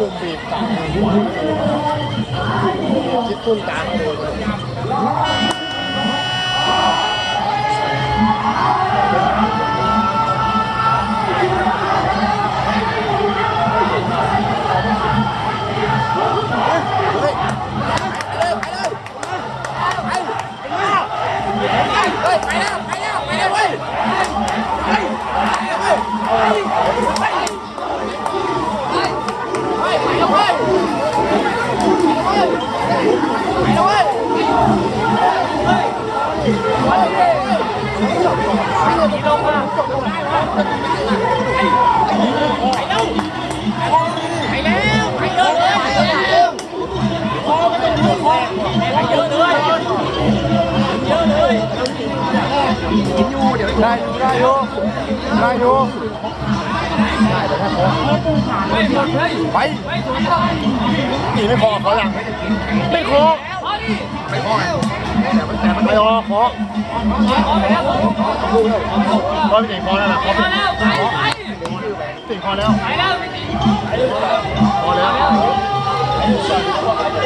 มุมบีบกลับคิดตุ้นกลางเลยได้อยู่ได้อยู่ได้อยู่ไปนี่ไม่พอเขาหลังไม่คอ ไม่คอแต่มันแต่มันไม่ออกคอคอไม่ติดคอแล้วล่ะคอติดคอแล้วพอแล้ว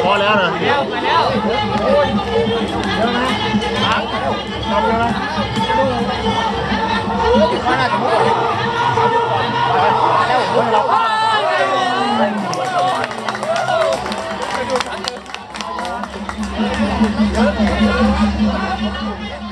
พอแล้วนะเดี๋ยวนะทำเดี๋ยวนะติดคอหน้าจมูก ครับ